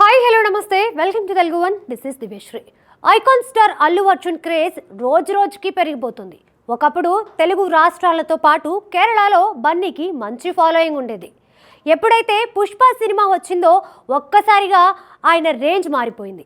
Hi hello నమస్తే. Welcome to Telugu one this is Divyasri icon star Allu Arjun craze రోజు రోజుకి పెరిగిపోతుంది. ఒకప్పుడు తెలుగు రాష్ట్రాలతో పాటు కేరళలో బన్నీకి మంచి ఫాలోయింగ్ ఉండేది. ఎప్పుడైతే పుష్ప సినిమా వచ్చిందో ఒక్కసారిగా ఆయన రేంజ్ మారిపోయింది.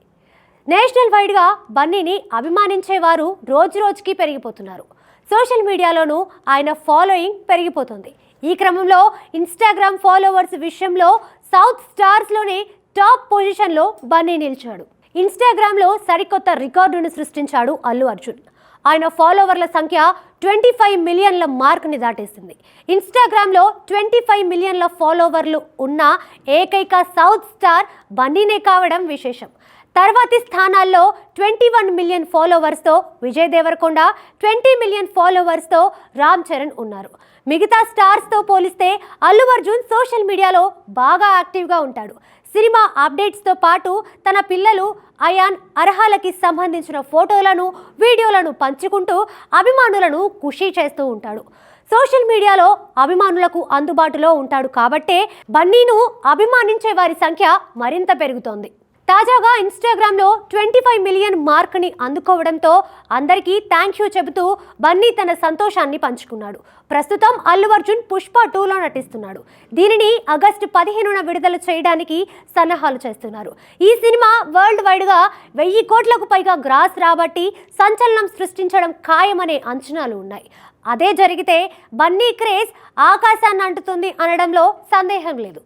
నేషనల్ వైడ్గా బన్నీని అభిమానించేవారు రోజు రోజుకి పెరిగిపోతున్నారు. సోషల్ మీడియాలోనూ ఆయన ఫాలోయింగ్ పెరిగిపోతుంది. ఈ క్రమంలో ఇన్స్టాగ్రామ్ ఫాలోవర్స్ విషయంలో సౌత్ స్టార్స్లోనే టాప్ పొజిషన్లో బన్నీ నిలిచాడు. ఇన్స్టాగ్రామ్లో సరికొత్త రికార్డును సృష్టించాడు అల్లు అర్జున్. ఆయన ఫాలోవర్ల సంఖ్య ట్వంటీ ఫైవ్ మిలియన్ల మార్క్ని దాటేసింది. ఇన్స్టాగ్రామ్లో ట్వంటీ ఫైవ్ మిలియన్ల ఫాలోవర్లు ఉన్న ఏకైక సౌత్ స్టార్ బన్నీనే కావడం విశేషం. తర్వాతి స్థానాల్లో ట్వంటీ వన్ మిలియన్ ఫాలోవర్స్తో విజయ్ దేవరకొండ ట్వంటీ మిలియన్ ఫాలోవర్స్తో రామ్ చరణ్ ఉన్నారు. మిగతా స్టార్స్తో పోలిస్తే అల్లు అర్జున్ సోషల్ మీడియాలో బాగా యాక్టివ్గా ఉంటాడు. సినిమా అప్డేట్స్తో పాటు తన పిల్లలు అయాన్ అర్హాలకి సంబంధించిన ఫోటోలను వీడియోలను పంచుకుంటూ అభిమానులను ఖుషీ చేస్తూ ఉంటాడు. సోషల్ మీడియాలో అభిమానులకు అందుబాటులో ఉంటాడు కాబట్టే బన్నీను అభిమానించే వారి సంఖ్య మరింత పెరుగుతోంది. తాజాగా ఇన్స్టాగ్రామ్లో ట్వంటీ ఫైవ్ మిలియన్ మార్క్ని అందుకోవడంతో అందరికీ థ్యాంక్ యూ చెబుతూ బన్నీ తన సంతోషాన్ని పంచుకున్నాడు. ప్రస్తుతం అల్లు అర్జున్ పుష్ప టూలో నటిస్తున్నాడు. దీనిని ఆగస్టు పదిహేనున విడుదల చేయడానికి సన్నాహాలు చేస్తున్నారు. ఈ సినిమా వరల్డ్ వైడ్గా వెయ్యి కోట్లకు పైగా గ్రాస్ రాబట్టి సంచలనం సృష్టించడం ఖాయమనే అంచనాలు ఉన్నాయి. అదే జరిగితే బన్నీ క్రేజ్ ఆకాశాన్ని అంటుతుంది అనడంలో సందేహం లేదు.